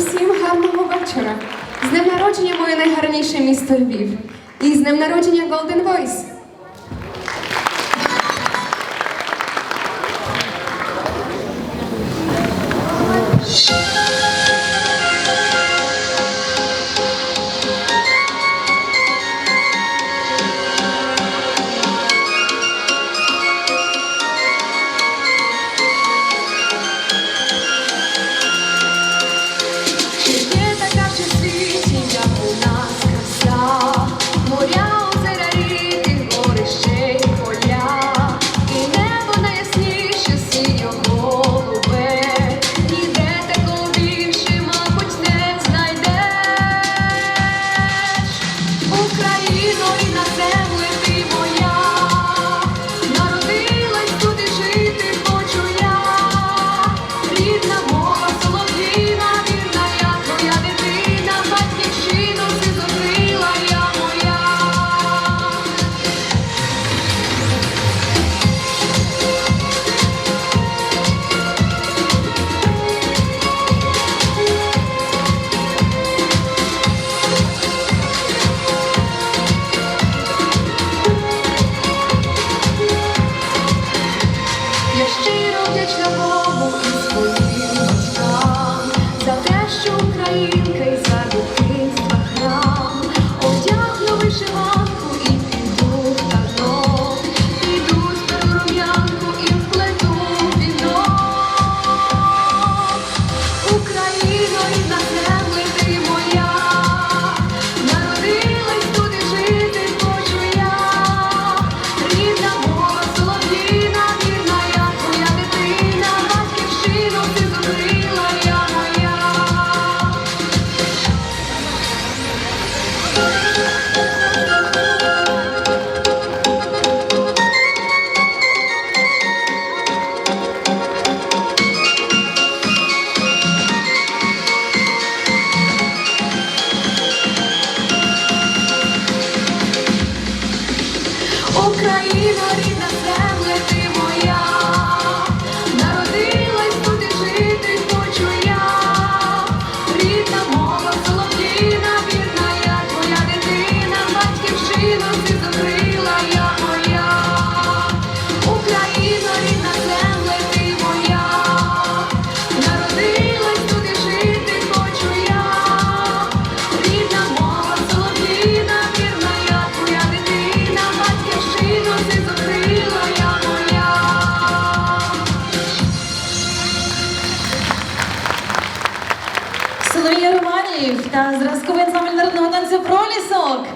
усім гарного вечора. З днем народження моє найгарніше місто Львів. І з днем народження Golden Voice. Україна рідна земля ти Юрій Романів та зразковий ансамбль народного танцю пролісок.